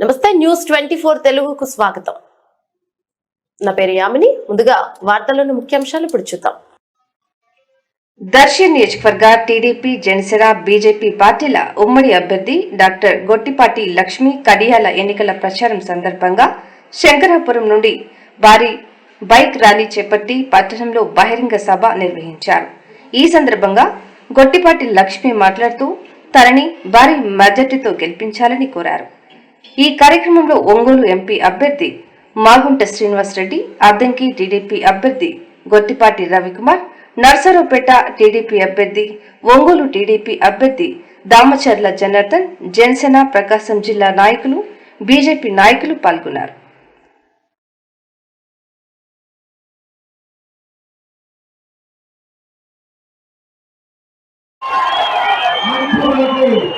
నమస్తే news twenty four తెలుగుకు స్వాగతం. నా పేరు యామిని. ముందుగా వార్తలను ముఖ్యాంశాలు ఇప్పుడు చూద్దాం. దర్శి నియోజకవర్గ టీడీపీ జనసేన బీజేపీ పార్టీల ఉమ్మడి అభ్యర్థి డాక్టర్ గొట్టిపాటి లక్ష్మి కడియాల ఎన్నికల ప్రచారం సందర్భంగా శంకరాపురం నుండి భారీ బైక్ ర్యాలీ చేపట్టి పట్టణంలో బహిరంగ సభ నిర్వహించారు. ఈ సందర్భంగా గొట్టిపాటి లక్ష్మి మాట్లాడుతూ తనని భారీ మెజార్టీతో గెలిపించాలని కోరారు. ఈ కార్యక్రమంలో ఒంగోలు ఎంపీ అభ్యర్థి మాగుంట శ్రీనివాసరెడ్డి అద్దంకి టీడీపీ అభ్యర్థి గొట్టిపాటి రవికుమార్ నర్సరావుపేట టీడీపీ అభ్యర్థి ఒంగోలు టీడీపీ అభ్యర్థి దామచర్ల జనార్దన్ జనసేన ప్రకాశం జిల్లా నాయకులు బీజేపీ నాయకులు పాల్గొన్నారు Thank you.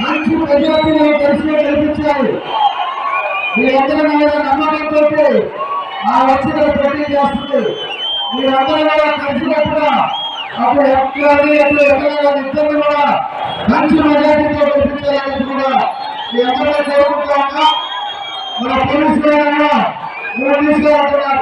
మంచి ప్రజలకు తెలిసిన కల్పించారు మీరందరూ మీద నమ్మకంతో ఆ వచ్చిన పోటీ చేస్తుంది మీరందరూ కూడా కలిసినప్పుడు అప్పుడు ఎక్కడి అప్పుడు ఎక్కడ ఇద్దరు కూడా మంచి మెజార్టీతో కల్పించాలని కూడా మీ అందరూ కోరుకుంటా మన పోలీసులు కూడా తీసుకురావడం